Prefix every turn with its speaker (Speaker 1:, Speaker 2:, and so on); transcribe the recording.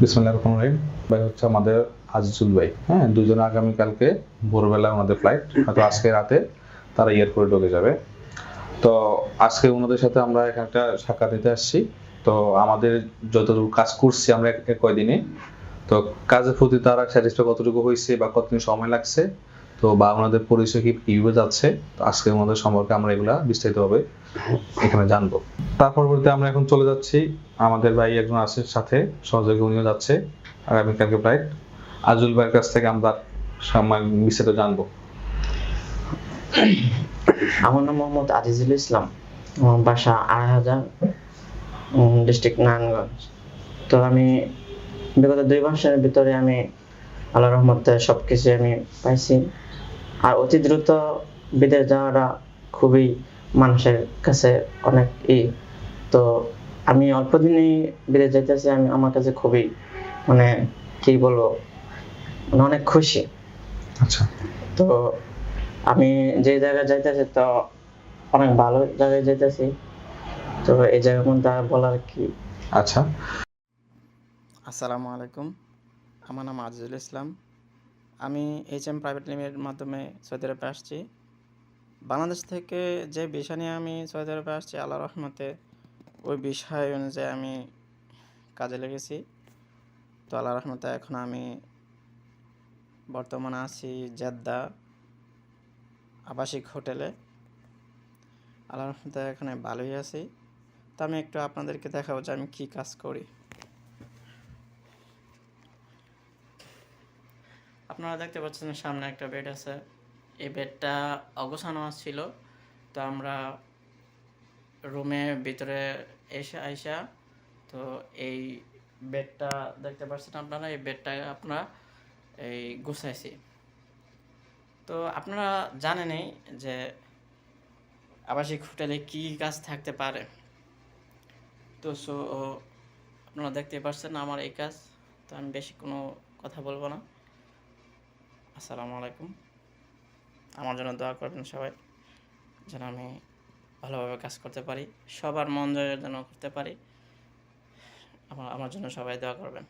Speaker 1: বিসমুল্লাহ রহমান রহিম। ভাই, হচ্ছে আমাদের আজিজুল ভাই। হ্যাঁ দুজনে আগামীকালকে ভোরবেলা আমাদের ফ্লাইট হয়তো আজকে রাতে তারা এয়ারপোর্টে ঢুকে যাবে। তো আজকে ওনাদের সাথে আমরা এখানে একটা সাক্ষাৎ নিতে আসছি। তো আমাদের যতটুকু কাজ করছি আমরা কয়দিনে। তো কাজের প্রতি তারা স্যাটিসফাই কতটুকু হয়েছে বা কতদিন সময় লাগছে, তো বা ওনাদের পরিচয় কি কীভাবে যাচ্ছে আজকে ওনাদের সম্পর্কে আমরা এগুলা বিস্তারিতভাবে এখানে জানব। তার পরবর্তীতে আমরা এখন চলে যাচ্ছি। আমাদের ভাই একজন আছে সাথে, সহযোগী উনিও যাচ্ছে আগামীকালকে ফ্লাইট আজুল ভাইয়ের কাছ থেকে আমরা সময় বিস্তারিত জানব।
Speaker 2: আমার নাম মোহাম্মদ আজিজুল ইসলাম। বাসা আড়াই হাজার ডিস্ট্রিক্ট নারায়ণগঞ্জ। তো আমি বিগত দুই মাসের ভিতরে আমি আল্লাহ রহমতে সব কিছু আমি পাইছি। আর অতি দ্রুত বিদেশ যাওয়াটা খুবই মানুষের কাছে অনেক ই তো আমি অল্প দিনেই বিদেশ যাইতেছি আমি আমার কাছে খুবই মানে কি বলব মানে অনেক খুশি।
Speaker 1: আচ্ছা।
Speaker 2: তো আমি যে জায়গায় যাইতেছি তো অনেক ভালো জায়গায় যাইতেছি। তো এই জায়গার মধ্যে আর বলার কি?
Speaker 1: আচ্ছা।
Speaker 3: আসসালামু আলাইকুম। আমার নাম আজিজুল ইসলাম। আমি এইচ এম প্রাইভেট লিমিটেডের মাধ্যমে সৌদি আরবে আসছি। বাংলাদেশ থেকে যে বিষয় নিয়ে আমি সৌদি আরবে আসছি আল্লাহ রহমতে ওই বিষয় অনুযায়ী আমি কাজে লেগেছি। তো আল্লাহ রহমতে এখন আমি বর্তমানে আছি জেদ্দা আবাসিক হোটেলে। আল্লাহ রহমতে এখানে ভালোই আছি। তো আমি একটু আপনাদেরকে দেখাবো যে আমি কী কাজ করি। আপনারা দেখতে পাচ্ছেন সামনে একটা বেড আছে। এই বেডটা অগোছানো ছিল। তো আমরা রুমে ভিতরে এসে আইসা, তো এই বেডটা দেখতে পাচ্ছেন আপনারা, এই বেডটা আপনারা এই গুছাইছি। তো আপনারা জানেনই যে আবাসিক হোটেলে কী কাজ থাকতে পারে। তো সো আপনারা দেখতে পাচ্ছেন আমার এই কাজ, তো আমি বেশি কোনো কথা বলব না। আসসালামু আলাইকুম। আমার জন্য দোয়া করবেন সবাই, যেন আমি ভালোভাবে কাজ করতে পারি, সবার মন জয়ের জন্য করতে পারি। আমার আমার জন্য সবাই দোয়া করবেন।